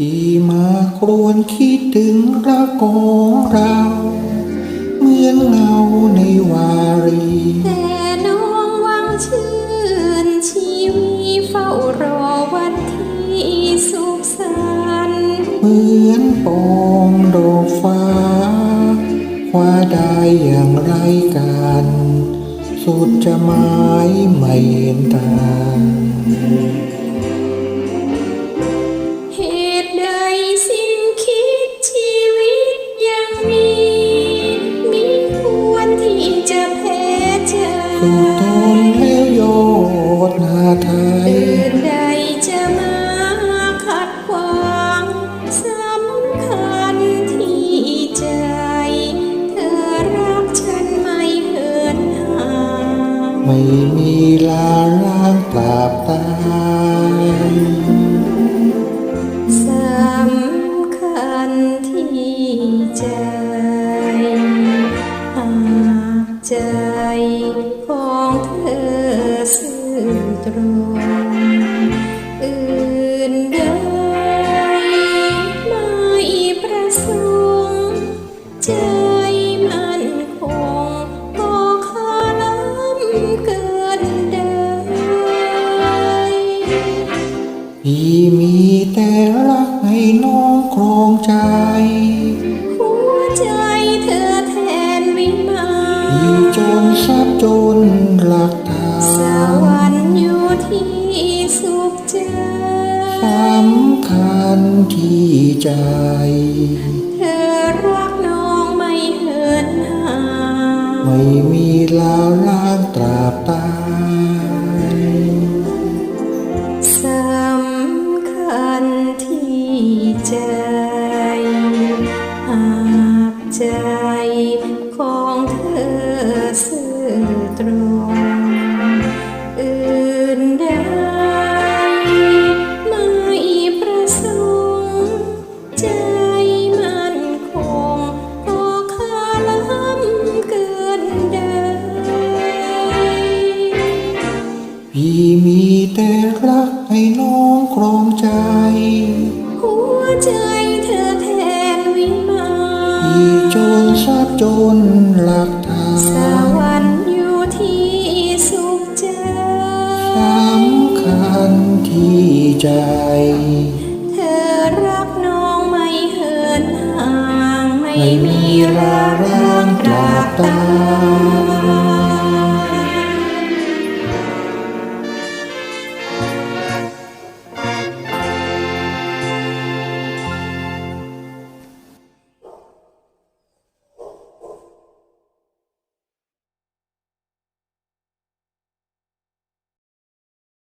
ที่มาครวนคิดถึงรักของเรา เหมือนเงาในวารี แต่น้องวังชื่นชีวีเฝ้ารอวันที่สุขสันต์เหมือนปองดอกฟ้า คว้าได้อย่างไรกัน สุดจะหมายไม่เห็นทาง ใจสุดทนแล้วโยดหน้าไทยอื่นใดจะมาขัดขวางสำคัญที่ใจ เธอรักฉันไม่เหินห่างไม่มีลาล้างปราบตายสำคัญที่ใจหากใจข ตรงอื่นใดไม่ประสงค์ใจมันคงพอคาล้ำเกินได้พี่มีแต่รักให้น้องครองใจ หัวใจเธอแทนวิมานพี่จนทรัพย์จนหลักฐาสน ใจ เธอรักน้องไม่เหินห่างไม่มีลาล้างตราบตายสำคัญที่ใจ แต่รักให้น้องครองใจ หัวใจเธอแทนวิมานพี่จนทรัพย์จนหลักฐาสนวรรค์อยู่ที่สุขใจสำคัญที่ใจ เธอรักน้องไม่เหินห่าง ไม่ไม่มีมีลาราร้างงตราบตาย